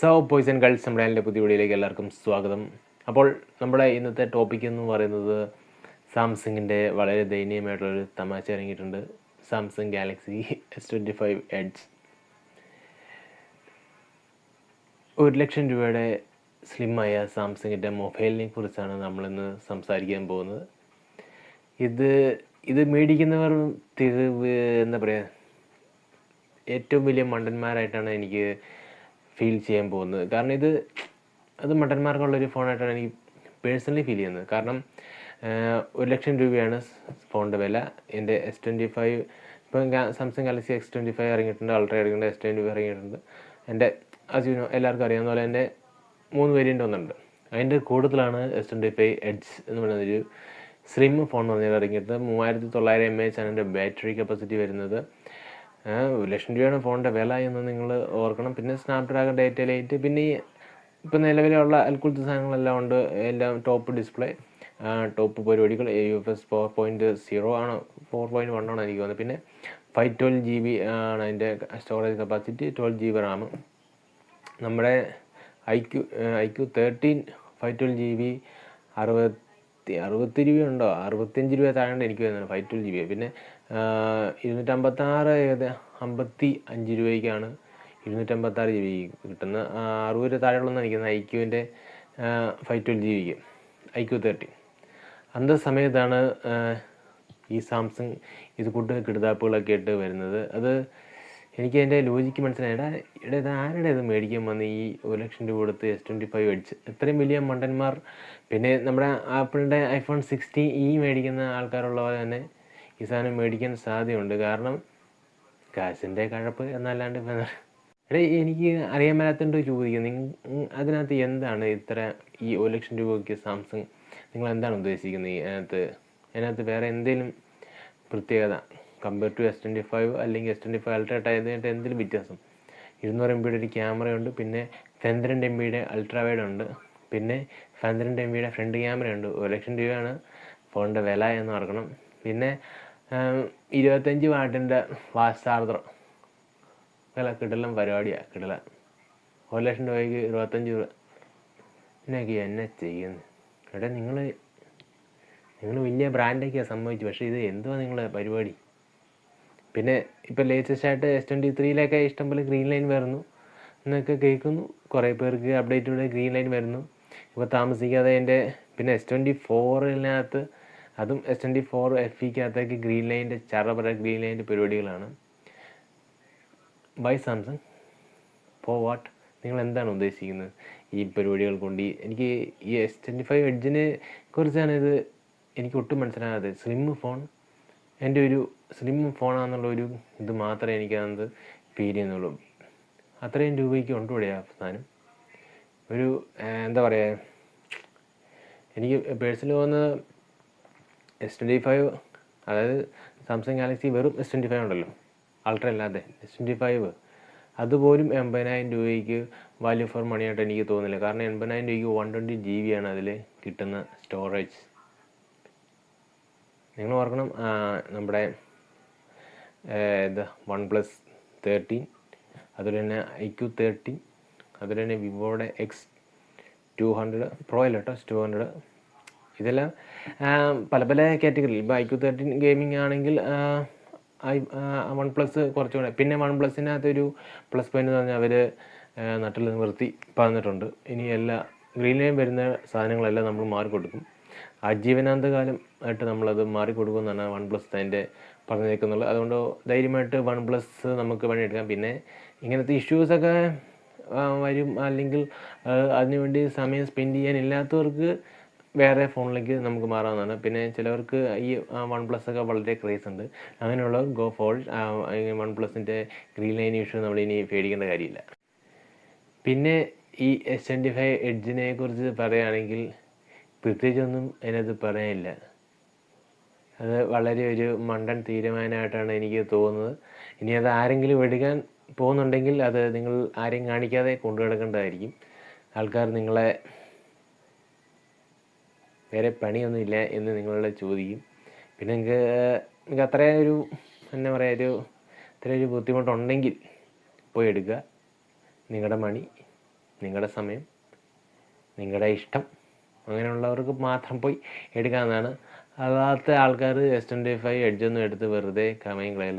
So boys and girls നമ്മുടെ എന്റെ പുതിയ വീഡിയോയിലേക്ക് എല്ലാവർക്കും സ്വാഗതം. അപ്പോൾ നമ്മുടെ ഇന്നത്തെ ടോപ്പിക് എന്ന് പറയുന്നത് സാംസങ്ങിന്റെ വളരെ ദയനീയമായിട്ടുള്ളൊരു തമാശ ഇറങ്ങിയിട്ടുണ്ട് Samsung Galaxy S twenty five edge ഒരു ലക്ഷം രൂപയുടെ സ്ലിമ്മായ സാംസങ്ങിന്റെ മൊബൈലിനെ കുറിച്ചാണ് നമ്മളിന്ന് സംസാരിക്കാൻ പോകുന്നത്. ഇത് ഇത് മേടിക്കുന്നവർ എന്താ പറയുക ഏറ്റവും വലിയ മണ്ടന്മാരായിട്ടാണ് എനിക്ക് ഫീൽ ചെയ്യാൻ പോകുന്നത്. കാരണം ഇത് അത് മണ്ടന്മാർക്കുള്ളൊരു ഫോണായിട്ടാണ് എനിക്ക് പേഴ്സണലി ഫീൽ ചെയ്യുന്നത്. കാരണം ഒരു ലക്ഷം രൂപയാണ് ഫോണിന്റെ വില. എന്റെ എസ് ട്വന്റി ഫൈവ് ഇപ്പം Samsung Galaxy X twenty five ഇറങ്ങിയിട്ടുണ്ട്. അൾട്ര ഇറങ്ങിയിട്ടുണ്ട് എസ് ട്വന്റി ഫൈവ് ഇറങ്ങിയിട്ടുണ്ട്. എന്റെ അത് എല്ലാവർക്കും അറിയാവുന്ന പോലെ എന്റെ മൂന്ന് വേരിയന്റ് ഒന്നുണ്ട്. അതിന്റെ കൂടുതലാണ് എസ് ട്വന്റി ഫൈവ് എഡ്ജ് എന്ന് പറയുന്ന ഒരു സ്ലിം ഫോൺ എന്ന് പറഞ്ഞാൽ ഇറങ്ങിയിട്ട് മൂവായിരത്തി തൊള്ളായിരം എം എച്ച് ആണ് എന്റെ ബാറ്ററി കപ്പാസിറ്റി വരുന്നത്. ലക്ഷം രൂപയാണ് ഫോണിന്റെ വില എന്ന് നിങ്ങൾ ഓർക്കണം. പിന്നെ സ്നാപ്ഡ്രാഗൺ ഡേറ്റ ലൈറ്റ് പിന്നെ ഈ ഇപ്പം നിലവിലുള്ള അൽക്കുലത്തെ സാധനങ്ങളെല്ലാം ഉണ്ട്. എല്ലാം ടോപ്പ് ഡിസ്പ്ലേ ടോപ്പ് പരിപാടികൾ A U F S four point zero ആണ് ഫോർ പോയിന്റ് വൺ ആണ് എനിക്ക് തോന്നുന്നത്. പിന്നെ ഫൈവ് ട്വൽവ് ജി ബി ആണ് അതിന്റെ storage capacity twelve G B RAM നമ്മുടെ I Q I Q thirteen five twelve G B അറുപത്തി അറുപത്തി രൂപയുണ്ടോ അറുപത്തഞ്ച് രൂപ താഴെ എനിക്ക് വരുന്നത് ഫൈവ് ട്വൽവ് ജി ബി പിന്നെ ഇരുന്നൂറ്റമ്പത്താറ് ഏത് അമ്പത്തി അഞ്ച് രൂപയ്ക്കാണ് ഇരുന്നൂറ്റമ്പത്താറ് ജി ബി കിട്ടുന്നത് അറുപത് രൂപ താഴെയുള്ളതെന്ന് എനിക്ക് ഐ ക്യുവിന്റെ ഫൈവ് ട്വൽവ് ജി ബിക്ക് ഐ ക്യു തേർട്ടി അന്ത സമയത്താണ് ഈ സാംസങ് ഇത് കൂട്ട് കിടുതാപ്പുകളൊക്കെ ഇട്ട് വരുന്നത്. അത് എനിക്ക് അതിന്റെ ലോജിക്ക് മനസ്സിലായിടാ ഇവിടെ ഇത് ആരുടെ ഇത് മേടിക്കാൻ വന്ന് ഈ ഒരു ലക്ഷം രൂപ കൊടുത്ത് എസ് ട്വന്റി ഫൈവ് അടിച്ച് ഇത്രയും വലിയ മണ്ടന്മാർ പിന്നെ നമ്മുടെ ആപ്പിളിന്റെ ഐഫോൺ സിക്സ്റ്റി ഈ മേടിക്കുന്ന ആൾക്കാരുള്ള പോലെ തന്നെ ഈ സാധനം മേടിക്കാൻ സാധ്യതയുണ്ട്. കാരണം കാശിന്റെ കഴപ്പ് എന്നല്ലാണ്ട് എടേ എനിക്ക് അറിയാൻ മേലാത്തോണ്ട് ചോദിക്കും നിങ്ങൾ അതിനകത്ത് എന്താണ് ഇത്ര ഈ ഒരു ലക്ഷം രൂപയ്ക്ക് സാംസങ് നിങ്ങൾ എന്താണ് ഉദ്ദേശിക്കുന്നത്? അതിനകത്ത് അതിനകത്ത് വേറെ എന്തെങ്കിലും പ്രത്യേകത? Compare to S twenty five അല്ലെങ്കിൽ എസ് ട്വന്റി ഫൈവ് അൾട്രാ ആയതിനായിട്ട് എന്തെങ്കിലും വ്യത്യാസം? ഇരുന്നൂറ് എം ബിയുടെ ഒരു ക്യാമറയുണ്ട് പിന്നെ പന്ത്രണ്ട് എം ബിയുടെ അൾട്രാ വൈഡ് ഉണ്ട്. പിന്നെ പന്ത്രണ്ട് എം ബിയുടെ ഫ്രണ്ട് ക്യാമറയുണ്ട് ഒരു ലക്ഷം രൂപയാണ് ഫോണിന്റെ വില എന്ന് ഓർക്കണം. പിന്നെ ഇരുപത്തഞ്ച് വാട്ടിന്റെ ചാർജർ അല്ല കിടലം പരിപാടിയാണ് കിടല ഒരു ലക്ഷം രൂപയ്ക്ക് ഇരുപത്തഞ്ച് രൂപ. എന്നൊക്കെ എന്നെ ചെയ്യുന്നു. എടാ നിങ്ങൾ നിങ്ങൾ വലിയ ബ്രാൻഡൊക്കെയാണ് സംഭവിച്ചു പക്ഷേ ഇത് എന്തുവാ നിങ്ങളെ പരിപാടി? പിന്നെ ഇപ്പം ലേറ്റസ്റ്റ് ആയിട്ട് എസ് ട്വന്റി ത്രീയിലൊക്കെ ഇഷ്ടംപോലെ ഗ്രീൻ ലൈൻ വരുന്നു. എന്നൊക്കെ കേൾക്കുന്നു. കുറേ പേർക്ക് അപ്ഡേറ്റോടെ ഗ്രീൻ ലൈൻ വരുന്നു. ഇപ്പോൾ താമസിക്കാതെ എന്റെ പിന്നെ എസ് ട്വന്റി ഫോറിനകത്ത് അതും എസ് ട്വന്റി ഫോർ എഫ് ഇക്കകത്തേക്ക് ഗ്രീൻ ലൈന്റെ ചറപറ ഗ്രീൻ ലൈന്റെ പരിപാടികളാണ്. ബൈ സാംസങ് ഫോർ വാട്ട് നിങ്ങൾ എന്താണ് ഉദ്ദേശിക്കുന്നത്? ഈ പരിപാടികൾ കൊണ്ട് എനിക്ക് ഈ എസ് ട്വന്റി ഫൈവ് എഡ്ജിനെ കുറിച്ചാണ് ഇത് എനിക്ക് ഒട്ടും മനസ്സിലാകാതെ സ്ലിം ഫോൺ എന്റെ ഒരു സ്ലിം ഫോണാണെന്നുള്ള ഒരു ഇത് മാത്രമേ എനിക്ക് അതിനകത്ത് ഫീൽ ചെയ്യുന്നുള്ളൂ. അത്രയും രൂപയ്ക്ക് ആ സാധനം. ഒരു എന്താ പറയുക എനിക്ക് പേഴ്സണലി തോന്നുന്നത് എസ് ട്വന്റി ഫൈവ് അതായത് സാംസങ് ഗാലക്സി വെറും എസ് ട്വന്റി ഫൈവ് ഉണ്ടല്ലോ. അൾട്ര അല്ലാതെ എസ് ട്വന്റി ഫൈവ് അതുപോലും എൺപതിനായിരം രൂപയ്ക്ക് വാല്യൂ ഫോർ മണി ആയിട്ട് എനിക്ക് തോന്നുന്നില്ല. കാരണം എൺപതിനായിരം രൂപയ്ക്ക് വൺ ട്വന്റി ജി ബി ആണ് അതിൽ കിട്ടുന്ന സ്റ്റോറേജ് നിങ്ങൾ ഓർക്കണം നമ്മുടെ ഇത് വൺ പ്ലസ് തേർട്ടീൻ അതുപോലെ തന്നെ ഐ ക്യു തേർട്ടീൻ അതുപോലെ തന്നെ വിവോയുടെ എക്സ് ടു ഹൺഡ്രഡ് പ്രോ കേട്ടോ ടു ഹൺഡ്രഡ് ഇതെല്ലാം പല പല കാറ്റഗറിയിൽ ഇപ്പോൾ ഐ ക്യു തേർട്ടീൻ ഗെയിമിംഗ് ആണെങ്കിൽ ഐ വൺ പ്ലസ് കുറച്ചുകൂടെ. പിന്നെ വൺ പ്ലസിനകത്തൊരു പ്ലസ് പോയിന്റ് എന്ന് പറഞ്ഞാൽ അവർ നട്ടിൽ നിർത്തി പറഞ്ഞിട്ടുണ്ട്. ഇനി എല്ലാ ഗ്രീൻ ലൈൻ വരുന്ന സാധനങ്ങളെല്ലാം നമ്മൾ മാറിക്കൊടുക്കും. അജീവനാന്ത കാലം ആയിട്ട് നമ്മളത് മാറിക്കൊടുക്കുമെന്നാണ് വൺ പ്ലസ് അതിന്റെ പറഞ്ഞേക്കുന്നുള്ളത് അതുകൊണ്ട് ധൈര്യമായിട്ട് വൺ പ്ലസ് നമുക്ക് പണിയെടുക്കാം. പിന്നെ ഇങ്ങനത്തെ ഇഷ്യൂസൊക്കെ വരും. അല്ലെങ്കിൽ അതിനുവേണ്ടി സമയം സ്പെൻഡ് ചെയ്യാനില്ലാത്തവർക്ക് വേറെ ഫോണിലേക്ക് നമുക്ക് മാറാവുന്നതാണ്. പിന്നെ ചിലവർക്ക് ഈ വൺ പ്ലസ് ഒക്കെ വളരെ ക്രേസ് ഉണ്ട്. അങ്ങനെയുള്ളവർ ഗോ ഫോൾ വൺ പ്ലസിന്റെ ഗ്രീൻ ലൈൻ ഇഷ്യൂ നമ്മൾ ഇനി പേടിക്കേണ്ട കാര്യമില്ല. പിന്നെ ഈ എസ് ട്വന്റി ഫൈവ് എഡ്ജിനെ കുറിച്ച് പറയുകയാണെങ്കിൽ പ്രത്യേകിച്ചൊന്നും അതിനകത്ത് പറയാനില്ല. അത് വളരെ ഒരു മണ്ടൻ തീരുമാനമായിട്ടാണ് എനിക്ക് തോന്നുന്നത്. ഇനി അത് ആരെങ്കിലും എടുക്കാൻ പോകുന്നുണ്ടെങ്കിൽ അത് നിങ്ങൾ ആരെയും കാണിക്കാതെ കൊണ്ടു കിടക്കേണ്ടതായിരിക്കും ആൾക്കാർ നിങ്ങളെ വേറെ പണിയൊന്നുമില്ല എന്ന് നിങ്ങളോട് ചോദിക്കും. പിന്നെ നിങ്ങൾക്ക് നിങ്ങൾക്ക് അത്രയും ഒരു എന്താ പറയുക ഒരു ഇത്രയും ഒരു ബുദ്ധിമുട്ടുണ്ടെങ്കിൽ പോയി എടുക്കുക. നിങ്ങളുടെ മണി നിങ്ങളുടെ സമയം നിങ്ങളുടെ ഇഷ്ടം അങ്ങനെയുള്ളവർക്ക് മാത്രം പോയി എടുക്കാമെന്നാണ് അല്ലാത്ത ആൾക്കാർ എസ് ട്വന്റി ഫൈവ് എഡ്ജൊന്നും എടുത്ത് വെറുതെ കമയും കളയൽ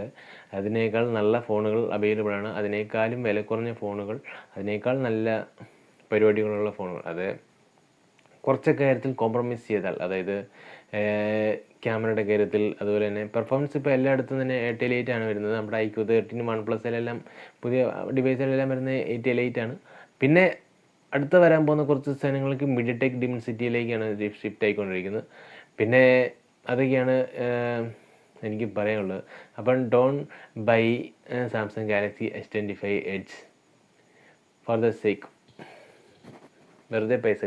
അതിനേക്കാൾ നല്ല ഫോണുകൾ അവൈലബിൾ ആണ്. അതിനേക്കാളും വില കുറഞ്ഞ ഫോണുകൾ അതിനേക്കാൾ നല്ല പരിപാടികളുള്ള ഫോണുകൾ. അത് കുറച്ചൊക്കെ കാര്യത്തിൽ കോംപ്രമൈസ് ചെയ്താൽ അതായത് ക്യാമറയുടെ കാര്യത്തിൽ അതുപോലെ തന്നെ പെർഫോമൻസ് ഇപ്പോൾ എല്ലായിടത്തും തന്നെ എയ്റ്റ് എയ്റ്റ് ആണ് വരുന്നത്. നമ്മുടെ ഐക്യു തേർട്ടീൻ വൺ പ്ലസിലെല്ലാം പുതിയ ഡിവൈസിലെല്ലാം വരുന്നത് എയ്റ്റ് എയ്റ്റ് ആണ്. പിന്നെ അടുത്ത വരാൻ പോകുന്ന കുറച്ച് സാധനങ്ങൾക്ക് മിഡ് ടെക് ഡിമെൻസിറ്റിയിലേക്കാണ് ഷിഫ്റ്റ് ആയിക്കൊണ്ടിരിക്കുന്നത്. പിന്നെ അതൊക്കെയാണ് എനിക്ക് പറയാനുള്ളത്. അപ്പം don't buy Samsung Galaxy S twenty five edge for the sake വെറുതെ പൈസ